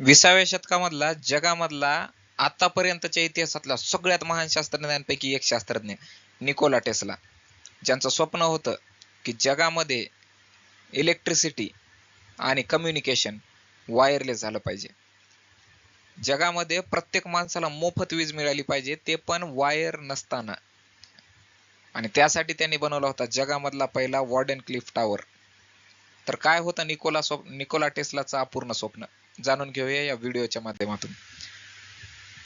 विसाव्या शतकामधला जगामधला आतापर्यंतच्या इतिहासातला सगळ्यात महान शास्त्रज्ञांपैकी एक शास्त्रज्ञ निकोला टेस्ला. ज्यांचं स्वप्न होतं की जगामध्ये इलेक्ट्रिसिटी आणि कम्युनिकेशन वायरलेस झालं पाहिजे. जगामध्ये प्रत्येक माणसाला मोफत वीज मिळाली पाहिजे ते पण वायर नसताना. आणि त्यासाठी त्यांनी बनवला होता जगामधला पहिला वॉर्डन क्लिफ टॉवर. तर काय होतं निकोला स्वप्न निकोला टेस्लाचं अपूर्ण स्वप्न? जाणून घेऊया या व्हिडिओच्या माध्यमातून.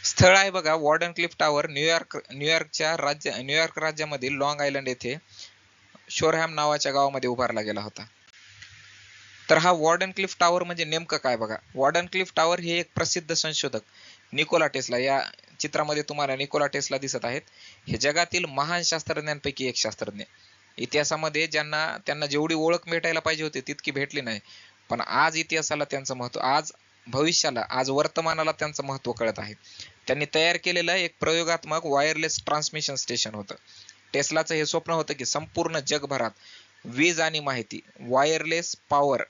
स्थळ आहे बघा वॉर्डन क्लिफ टावर न्यूयॉर्क न्यूयॉर्कच्या राज्य न्यूयॉर्क राज्यामधील लॉंग आयलंड येथे शोरहॅम नावाच्या गावामध्ये उभारला गेला होता. तर हा वॉर्डन क्लिफ टावर म्हणजे नेमकं काय बघा? वॉर्डन क्लिफ टावर हे एक प्रसिद्ध संशोधक निकोला टेस्ला या चित्रामध्ये तुम्हाला निकोला टेस्ला दिसत आहेत. हे जगातील महान शास्त्रज्ञांपैकी एक शास्त्रज्ञ. इतिहासामध्ये ज्यांना त्यांना जेवढी ओळख भेटायला पाहिजे होती तितकी भेटली नाही. पण आज इतिहासाला त्यांचं महत्त्व आज भविष्याला आज वर्तमानाला त्यांचं महत्त्व कळत आहे. त्यांनी तयार केलेलं एक प्रयोगात्मक वायरलेस ट्रान्समिशन स्टेशन होतं. टेस्लाचं हे स्वप्न होतं की संपूर्ण जगभरात वीज आणि माहिती wireless power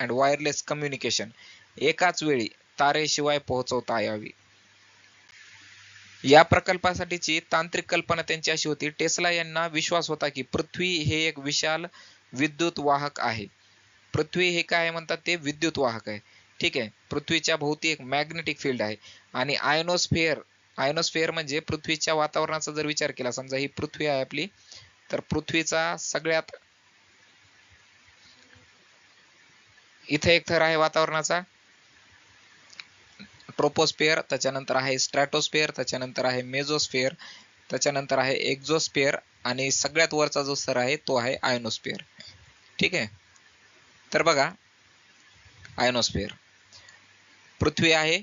and wireless communication एकाच वेळी तारेशिवाय पोहोचवता यावी. या प्रकल्पासाठीची तांत्रिक कल्पना त्यांची अशी होती टेस्ला यांना विश्वास होता की पृथ्वी हे एक विशाल विद्युत वाहक आहे. पृथ्वी हे काय म्हणतात ते? विद्युत वाहक आहे. ठीक आहे? पृथ्वीच्या भोवती एक मॅग्नेटिक फील्ड आहे. आणि आयनोस्फिअर आयनोस्फिअर म्हणजे पृथ्वीच्या वातावरणाचा जर विचार केला समजा ही पृथ्वी आहे आपली तर पृथ्वीचा सगळ्यात इथे एक थर आहे वातावरणाचा. ट्रोपोस्फिअर त्याच्यानंतर आहे स्ट्रॅटोस्फिअर त्याच्यानंतर आहे मेझोस्फिअर त्याच्यानंतर आहे एक्झोस्फिअर आणि सगळ्यात वरचा जो स्तर आहे तो आहे आयनोस्फिअर ठीक आहे? तर बघा आयनोस्फिअर पृथ्वी आहे.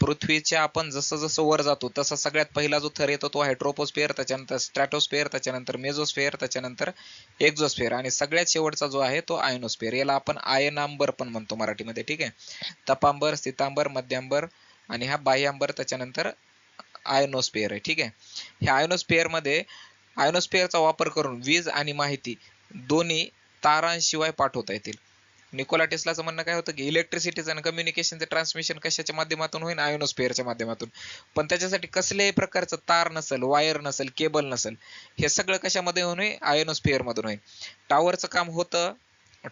पृथ्वीच्या आपण जसं जसं वर जातो तसा सगळ्यात पहिला जो थर येतो तो आहे त्याच्यानंतर स्ट्रॅटोस्फिअर त्याच्यानंतर मेझोस्फिअर त्याच्यानंतर एक्झोस्फिअर आणि सगळ्यात शेवटचा जो आहे तो आयनोस्फिअर याला आपण आयनांबर पण म्हणतो मराठीमध्ये ठीक आहे? तपांबर सीतांबर मध्यांबर आणि हा बाह्यांबर त्याच्यानंतर आयनोस्फिअर आहे ठीक आहे? ह्या आयनोस्फिअरमध्ये आयनोस्फिअरचा वापर करून वीज आणि माहिती दोन्ही तारांशिवाय पाठवता येतील. निकोला टेस्लाचं म्हणणं काय होतं की इलेक्ट्रिसिटीचं आणि कम्युनिकेशनचं ट्रान्समिशन कशाच्या माध्यमातून होईल? आयोनोस्फिअरच्या माध्यमातून. पण त्याच्यासाठी कसल्याही प्रकारचं तार नसेल वायर नसेल केबल नसेल हे सगळं कशामध्ये होईल? आयोनोस्फिअर मधून होईल. टावरचं काम होतं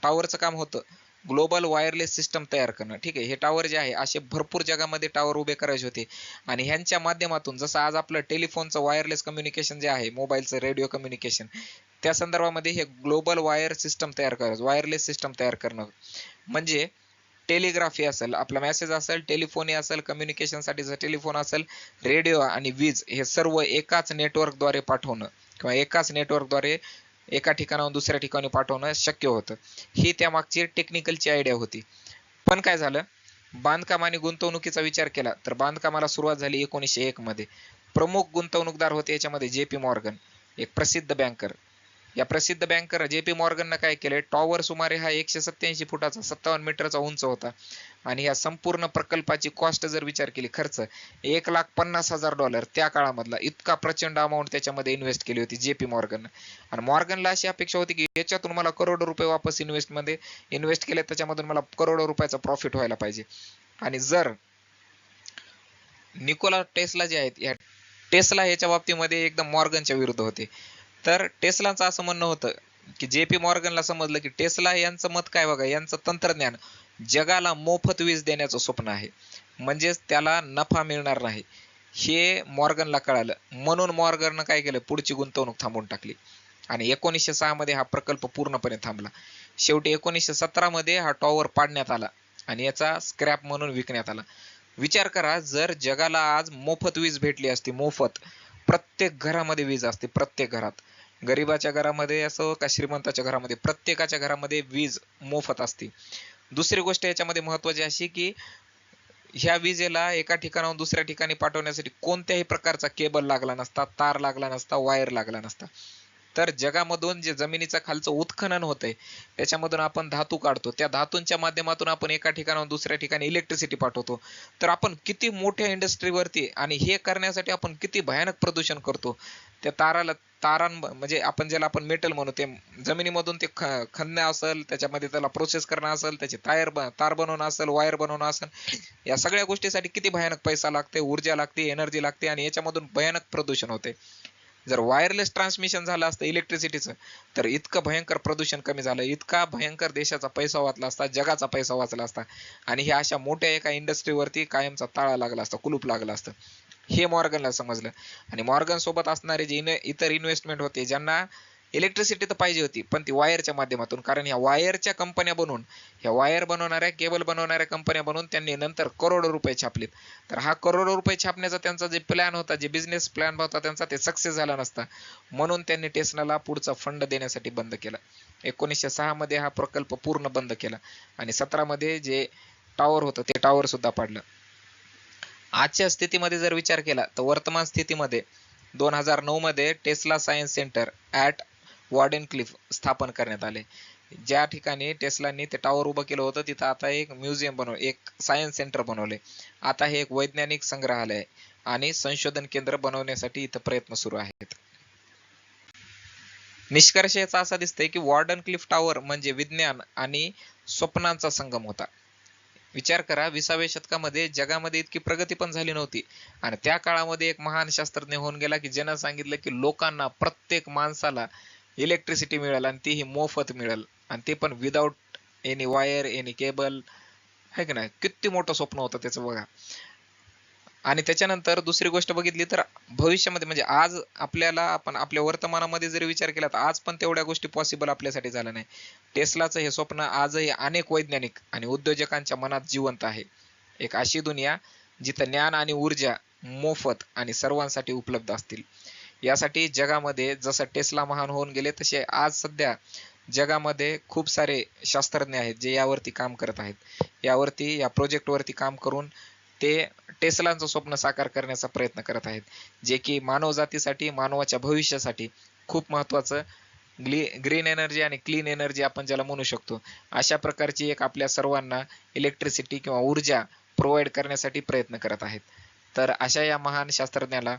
टावरचं काम होतं. ग्लोबल वायरलेस सिस्टम तयार करणं. ठीक आहे हे टॉवर जे आहे असे भरपूर जगामध्ये टॉवर उभे करायचे होते. आणि ह्यांच्या माध्यमातून जसं आज आपलं टेलिफोनचं वायरलेस कम्युनिकेशन जे आहे मोबाईलचं रेडिओ कम्युनिकेशन त्या संदर्भामध्ये हे ग्लोबल वायर सिस्टम तयार करायचं वायरलेस सिस्टम तयार करणं. म्हणजे टेलिग्राफी असेल आपला मेसेज असेल टेलिफोनी असेल कम्युनिकेशनसाठीचा टेलिफोन असेल रेडिओ आणि वीज हे सर्व एकाच नेटवर्कद्वारे पाठवणं किंवा एकाच नेटवर्कद्वारे एका ठिकाणाहून दुसऱ्या ठिकाणी पाठवणं शक्य होतं. ही त्या मागची टेक्निकलची आयडिया होती. पण काय झालं? बांधकाम आणि गुंतवणुकीचा विचार केला तर बांधकामाला सुरुवात झाली एकोणीसशे एक मध्ये. प्रमुख गुंतवणूकदार होते याच्यामध्ये जे पी मॉर्गन एक प्रसिद्ध बँकर या प्रसिद्ध बँकर जे पी मॉर्गननं काय केलंय टॉवर सुमारे हा एकशे सत्याऐंशी फुटाचा सत्तावन्न मीटरचा उंच होता. आणि या संपूर्ण प्रकल्पाची कॉस्ट जर विचार केली खर्च एक लाख पन्नास हजार डॉलर त्या काळामधला. इतका प्रचंड अमाऊंट त्याच्यामध्ये इन्व्हेस्ट केली होती जे पी मॉर्गन आणि मॉर्गनला अशी अपेक्षा होती की याच्यातून मला करोडो रुपये वापस इन्व्हेस्टमध्ये इन्व्हेस्ट केले त्याच्यामधून मला करोडो रुपयाचा प्रॉफिट व्हायला पाहिजे. आणि जर निकोला टेस्ला जे आहेत या टेस्ला ह्याच्या बाबतीमध्ये एकदम मॉर्गनच्या विरुद्ध होते. तर टेस्लाचं असं म्हणणं होतं की जे पी मॉर्गनला समजलं की टेस्ला यांचं मत काय बघा यांचं तंत्रज्ञान जगाला मोफत वीज देण्याचं स्वप्न आहे. म्हणजेच त्याला नफा मिळणार नाही. हे मॉर्गनला कळालं. म्हणून मॉर्गननं काय केलं? पुढची गुंतवणूक थांबवून टाकली. आणि एकोणीसशे सहा मध्ये हा प्रकल्प पूर्णपणे थांबला. शेवटी एकोणीसशे सतरा मध्ये हा टॉवर पाडण्यात आला आणि याचा स्क्रॅप म्हणून विकण्यात आला. विचार करा जर जगाला आज मोफत वीज भेटली असती मोफत प्रत्येक घरामध्ये वीज असते प्रत्येक घरात. गरिबाच्या घरामध्ये असो का श्रीमंताच्या घरामध्ये प्रत्येकाच्या घरामध्ये वीज मोफत असते. दुसरी गोष्ट याच्यामध्ये महत्वाची अशी की ह्या विजेला एका ठिकाणाहून दुसऱ्या ठिकाणी पाठवण्यासाठी कोणत्याही प्रकारचा केबल लागला नसता तार लागला नसता वायर लागला नसता. तर जगामधून जे जमिनीचं खालचं उत्खनन होतंय त्याच्यामधून आपण धातू काढतो. त्या धातूंच्या माध्यमातून आपण एका ठिकाणाहून दुसऱ्या ठिकाणी इलेक्ट्रिसिटी पाठवतो. तर आपण किती मोठ्या इंडस्ट्रीवरती आणि हे करण्यासाठी आपण किती भयानक प्रदूषण करतो. त्या ताराला तारां म्हणजे आपण ज्याला आपण मेटल म्हणू ते जमिनीमधून ते ख खणणं असेल त्याच्यामध्ये त्याला प्रोसेस करणं असेल त्याचे तायर तार बनवणं असेल वायर बनवणं असेल या सगळ्या गोष्टीसाठी किती भयानक पैसा लागते ऊर्जा लागते एनर्जी लागते आणि याच्यामधून भयानक प्रदूषण होते. जर वायरलेस ट्रान्समिशन झालं असतं इलेक्ट्रिसिटीचं तर इतकं भयंकर प्रदूषण कमी झालं इतका भयंकर देशाचा पैसा वाचला असता जगाचा पैसा वाचला असता आणि ह्या अशा मोठ्या एका इंडस्ट्रीवरती कायमचा ताळा लागला असता कुलूप लागला असतं. हे मॉर्गनला समजलं. आणि मॉर्गन सोबत असणारे जे इन- इतर इन्व्हेस्टमेंट होते ज्यांना इलेक्ट्रिसिटी तर पाहिजे होती पण ती वायरच्या माध्यमातून. कारण ह्या वायरच्या कंपन्या बनवून ह्या वायर बनवणाऱ्या केबल बनवणाऱ्या कंपन्या बनवून त्यांनी नंतर करोडो रुपये छापलेत तर हा करोडो रुपये छापण्याचा त्यांचा जे प्लॅन होता जे बिझनेस प्लॅन होता त्यांचा ते सक्सेस झाला नसता. म्हणून त्यांनी टेस्लाला पुढचा फंड देण्यासाठी बंद केला. एकोणीसशे सहामध्ये हा प्रकल्प पूर्ण बंद केला. आणि सतरामध्ये जे टॉवर होतं ते टॉवर सुद्धा पाडलं. आजच्या स्थितीमध्ये जर विचार केला तर वर्तमान स्थितीमध्ये दोन हजार नऊ मध्ये Tesla science centre at Wardenclyffe स्थापन करण्यात आले. ज्या ठिकाणी टेस्लांनी ते टॉवर उभं केलं होतं तिथं आता एक म्युझियम बनव एक सायन्स सेंटर बनवले. आता हे एक वैज्ञानिक संग्रहालय आहे आणि संशोधन केंद्र बनवण्यासाठी इथं प्रयत्न सुरू आहेत. निष्कर्ष याचा असा दिसतंय की वॉर्डन क्लिफ टॉवर म्हणजे विज्ञान आणि स्वप्नांचा संगम होता. विचार करा विसाव्या शतकामध्ये जगामध्ये इतकी प्रगती पण झाली नव्हती. आणि त्या काळामध्ये एक महान शास्त्रज्ञ होऊन गेला की ज्यानं सांगितलं की लोकांना प्रत्येक माणसाला इलेक्ट्रिसिटी मिळेल आणि तीही मोफत मिळेल. आणि ते पण without any wire any cable आहे की नाही? किती मोठं स्वप्न होतं त्याचं बघा. आणि त्याच्यानंतर दुसरी गोष्ट बघितली तर भविष्यामध्ये म्हणजे आज आपल्याला आपण आपल्या वर्तमानामध्ये जर विचार केला तर आज पण तेवढ्या गोष्टी पॉसिबल आपल्यासाठी झाल्या नाही. टेस्लाचं हे स्वप्न आजही अनेक वैज्ञानिक आणि उद्योजकांच्या मनात जिवंत आहे. एक अशी दुनिया जिथं ज्ञान आणि ऊर्जा मोफत आणि सर्वांसाठी उपलब्ध असतील. यासाठी जगामध्ये जसं टेस्ला महान होऊन गेले तसे आज सध्या जगामध्ये खूप सारे शास्त्रज्ञ आहेत जे यावरती काम करत आहेत. यावरती या प्रोजेक्टवरती काम करून ते टेस्लांचं स्वप्न साकार करण्याचा प्रयत्न करत आहेत जे की मानवजातीसाठी मानवाच्या भविष्यासाठी खूप महत्वाचं ग्ली ग्रीन एनर्जी आणि क्लीन एनर्जी आपण ज्याला म्हणू शकतो अशा प्रकारची एक आपल्या सर्वांना इलेक्ट्रिसिटी किंवा ऊर्जा प्रोव्हाइड करण्यासाठी प्रयत्न करत आहेत. तर अशा या महान शास्त्रज्ञाला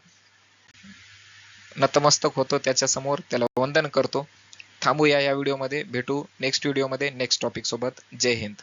नतमस्तक होतो त्याच्यासमोर त्याला वंदन करतो. थांबूया या व्हिडिओमध्ये भेटू नेक्स्ट व्हिडिओमध्ये नेक्स्ट टॉपिक सोबत. जय हिंद.